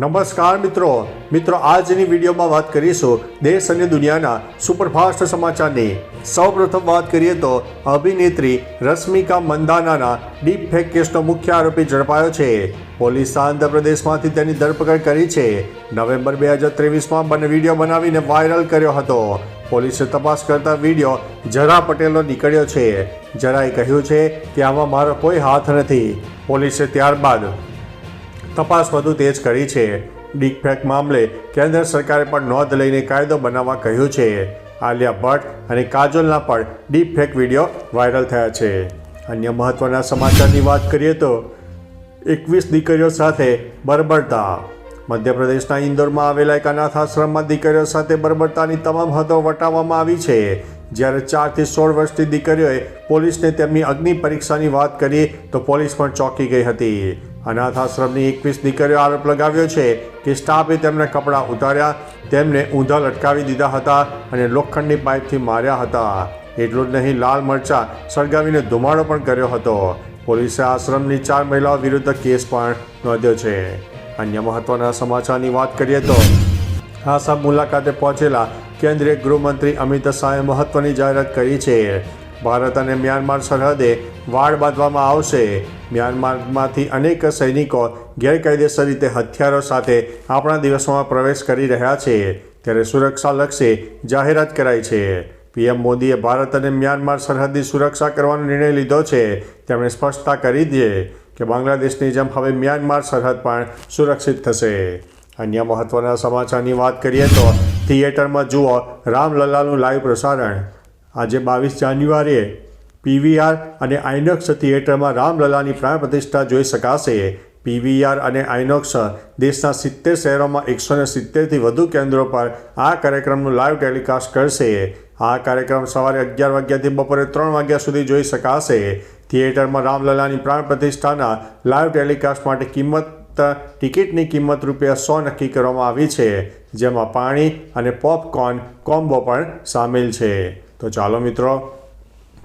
નમસ્કાર મિત્રો. મિત્રો, આજની વિડીયોમાં વાત કરીશું દેશ અને દુનિયાના સુપરફાસ્ટ સમાચારની. સૌપ્રથમ વાત કરીએ તો અભિનેત્રી રશ્મિકા મંદાનાના ડીપ ફેક કેસનો મુખ્ય આરોપી ઝડપાયો છે. પોલીસ આંધ્રપ્રદેશમાંથી તેની ધરપકડ કરી છે. નવેમ્બર બે હજાર ત્રેવીસમાં બંને વીડિયો બનાવીને વાયરલ કર્યો હતો. પોલીસે તપાસ કરતા વીડિયો જરા પટેલનો નીકળ્યો છે. જરાએ કહ્યું છે કે આમાં મારો કોઈ હાથ નથી. પોલીસે ત્યારબાદ તપાસ વધુ તેજ કરી છે. ડીકફેક મામલે કેન્દ્ર સરકારે પણ નોંધ લઈને કાયદો બનાવવા કહ્યું છે. આલિયા ભટ્ટ અને કાજોલના પણ ડીપફેક વીડિયો વાયરલ થયા છે. અન્ય મહત્વના સમાચારની વાત કરીએ તો, એકવીસ દીકરીઓ સાથે બરબરતા. મધ્યપ્રદેશના ઇન્દોરમાં આવેલા એક અનાથ આશ્રમમાં દીકરીઓ સાથે બરબરતાની તમામ હદો વટાવવામાં આવી છે. જ્યારે ચારથી સોળ વર્ષની દીકરીઓએ પોલીસને તેમની અગ્નિ પરીક્ષાની વાત કરી, તો પોલીસ પણ ચોંકી ગઈ હતી. અનાથ આશ્રમની એકવીસ દીકરીઓ આરોપ લગાવ્યો છે કે સ્ટાફે તેમના કપડાં ઉતાર્યા, તેમને ઊંધા લટકાવી દીધા હતા અને લોખંડની પાઇપથી માર્યા હતા. એટલું જ નહીં, લાલ મરચા સળગાવીને ધુમાડો પણ કર્યો હતો. પોલીસે આશ્રમની ચાર મહિલાઓ વિરુદ્ધ કેસ પણ નોંધ્યો છે. અન્ય મહત્વના સમાચારની વાત કરીએ તો, આસામ મુલાકાતે પહોંચેલા કેન્દ્રીય ગૃહમંત્રી અમિત શાહે મહત્વની જાહેરાત કરી છે. ભારત અને મ્યાનમાર સરહદે વાડ બાંધવામાં આવશે. મ્યાનમારમાંથી અનેક સૈનિકો ગેરકાયદેસર રીતે હથિયારો સાથે આપણા દિવસોમાં પ્રવેશ કરી રહ્યા છે. ત્યારે સુરક્ષા લક્ષે જાહેરાત કરાઈ છે. પીએમ મોદીએ ભારત અને મ્યાનમાર સરહદની સુરક્ષા કરવાનો નિર્ણય લીધો છે. તેમણે સ્પષ્ટતા કરી દે કે બાંગ્લાદેશની જેમ હવે મ્યાનમાર સરહદ પણ સુરક્ષિત થશે. અન્ય મહત્વના સમાચારની વાત કરીએ તો થિયેટરમાં જુઓ રામલલ્લાનું લાઈવ પ્રસારણ. આજે બાવીસ જાન્યુઆરીએ પીવીઆર અને આઇનોક્સ થિયેટરમાં રામલલાની પ્રાણ પ્રતિષ્ઠા જોઈ શકાશે. પીવીઆર અને આઇનોક્સ દેશના સિત્તેર શહેરોમાં એકસો ને સિત્તેરથી વધુ કેન્દ્રો પર આ કાર્યક્રમનું લાઈવ ટેલિકાસ્ટ કરશે. આ કાર્યક્રમ સવારે અગિયાર વાગ્યાથી બપોરે ત્રણ વાગ્યા સુધી જોઈ શકાશે. થિયેટરમાં રામલલાની પ્રાણ પ્રતિષ્ઠાના લાઈવ ટેલિકાસ્ટ માટે કિંમત, ટિકિટની કિંમત રૂપિયા સો નક્કી કરવામાં આવી છે, જેમાં પાણી અને પોપકોર્ન કોમ્બો પણ સામેલ છે. તો ચાલો મિત્રો